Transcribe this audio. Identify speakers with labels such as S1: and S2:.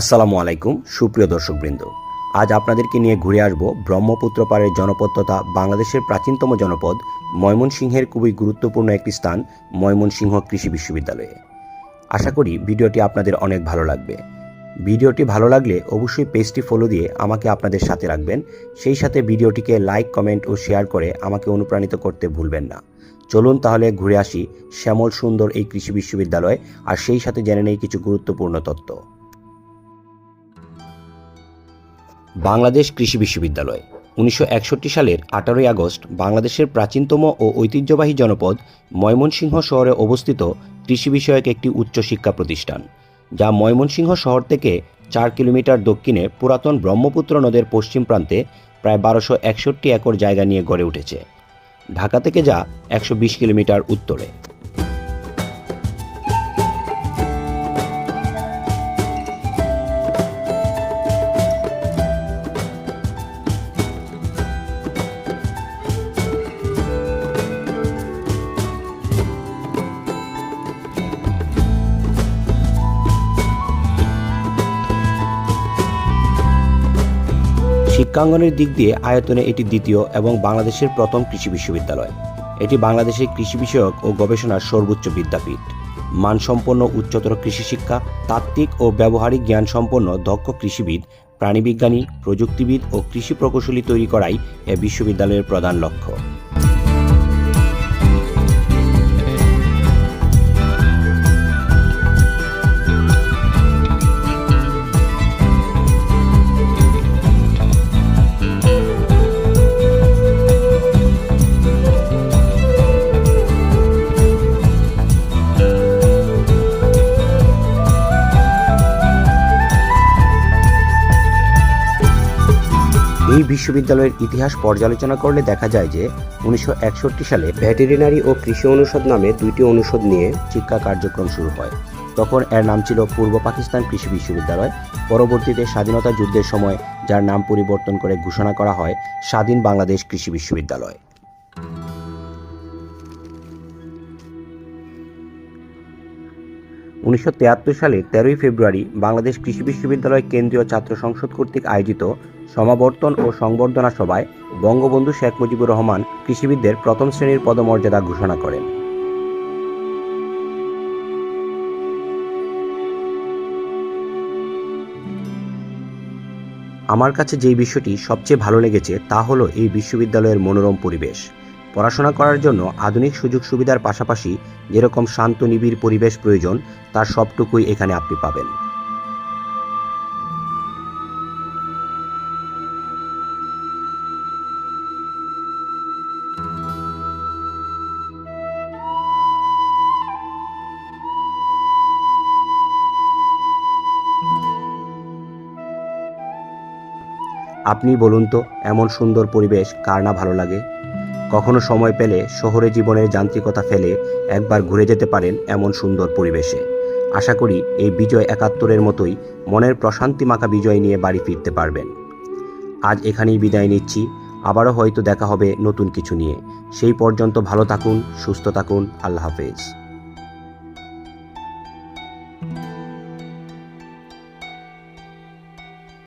S1: আসসালামু আলাইকুম, সুপ্রিয় দর্শকবৃন্দ। আজ আপনাদেরকে নিয়ে ঘুরে আসব ব্রহ্মপুত্র পাড়ের জনপদ তথা বাংলাদেশের প্রাচীনতম জনপদ ময়মনসিংহের খুবই গুরুত্বপূর্ণ একটি স্থান, ময়মনসিংহ কৃষি বিশ্ববিদ্যালয়ে। আশা করি ভিডিওটি আপনাদের অনেক ভালো লাগবে। ভিডিওটি ভালো লাগলে অবশ্যই পেজটি ফলো দিয়ে আমাকে আপনাদের সাথে রাখবেন। সেই সাথে ভিডিওটিকে লাইক, কমেন্ট ও শেয়ার করে আমাকে অনুপ্রাণিত করতে ভুলবেন না। চলুন তাহলে ঘুরে আসি শ্যামল সুন্দর এই কৃষি বিশ্ববিদ্যালয় আর সেই সাথে জেনে নেই কিছু গুরুত্বপূর্ণ তথ্য। বাংলাদেশ কৃষি বিশ্ববিদ্যালয়। উনিশশো একষট্টি সালের আঠারোই আগস্ট বাংলাদেশের প্রাচীনতম ও ঐতিহ্যবাহী জনপদ ময়মনসিংহ শহরে অবস্থিত কৃষি বিষয়ক একটি উচ্চশিক্ষা প্রতিষ্ঠান, যা ময়মনসিংহ শহর থেকে চার কিলোমিটার দক্ষিণে পুরাতন ব্রহ্মপুত্র নদের পশ্চিম প্রান্তে প্রায় বারোশো একষট্টি একর জায়গা নিয়ে গড়ে উঠেছে। ঢাকা থেকে যা একশো বিশ কিলোমিটার উত্তরে। শিক্ষাঙ্গনের দিক দিয়ে আয়তনে এটি দ্বিতীয় এবং বাংলাদেশের প্রথম কৃষি বিশ্ববিদ্যালয়। এটি বাংলাদেশের কৃষি বিষয়ক ও গবেষণার সর্বোচ্চ বিদ্যাপীঠ। মানসম্পন্ন উচ্চতর কৃষি শিক্ষা তাত্ত্বিক ও ব্যবহারিক জ্ঞান সম্পন্ন দক্ষ কৃষিবিদ, প্রাণীবিজ্ঞানী, প্রযুক্তিবিদ ও কৃষি প্রকৌশলী তৈরি করাই এ বিশ্ববিদ্যালয়ের প্রধান লক্ষ্য। এই বিশ্ববিদ্যালয়ের ইতিহাস পর্যালোচনা করলে দেখা যায় যে উনিশশো একষট্টি সালে ভেটেরিনারি ও কৃষি অনুষদ নামে দুইটি অনুষদ নিয়ে শিক্ষা কার্যক্রম শুরু হয়। তখন এর নাম ছিল পূর্ব পাকিস্তান কৃষি বিশ্ববিদ্যালয়। পরবর্তীতে স্বাধীনতা যুদ্ধের সময়, যার নাম পরিবর্তন করে ঘোষণা করা হয়, স্বাধীন বাংলাদেশ কৃষি বিশ্ববিদ্যালয়। উনিশশো সালে তেরোই ফেব্রুয়ারি বাংলাদেশ কৃষি বিশ্ববিদ্যালয় কেন্দ্রীয় ছাত্র সংসদ কর্তৃক আয়োজিত সমাবর্তন ও সংবর্ধনা সভায় বঙ্গবন্ধু শেখ মুজিবুর রহমান কৃষিবিদদের প্রথম শ্রেণির পদমর্যাদা ঘোষণা করেন। আমার কাছে যেই বিষয়টি সবচেয়ে ভালো লেগেছে তা হলো এই বিশ্ববিদ্যালয়ের মনোরম পরিবেশ। পড়াশোনা করার জন্য আধুনিক সুযোগ সুবিধার পাশাপাশি যেরকম শান্ত, নিবিড় পরিবেশ প্রয়োজন, তার সবটুকুই এখানে আপনি পাবেন। আপনি বলুন তো, এমন সুন্দর পরিবেশ কার না ভালো লাগে? কখনো সময় পেলে শহরে জীবনের যান্ত্রিকতা ফেলে একবার ঘুরে যেতে পারেন এমন সুন্দর পরিবেশে। আশা করি এই বিজয় একাত্তরের মতোই মনের প্রশান্তি মাখা বিজয় নিয়ে বাড়ি ফিরতে পারবেন। আজ এখানেই বিদায় নিচ্ছি। আবারও হয়তো দেখা হবে নতুন কিছু নিয়ে। সেই পর্যন্ত ভালো থাকুন, সুস্থ থাকুন। আল্লাহ হাফেজ।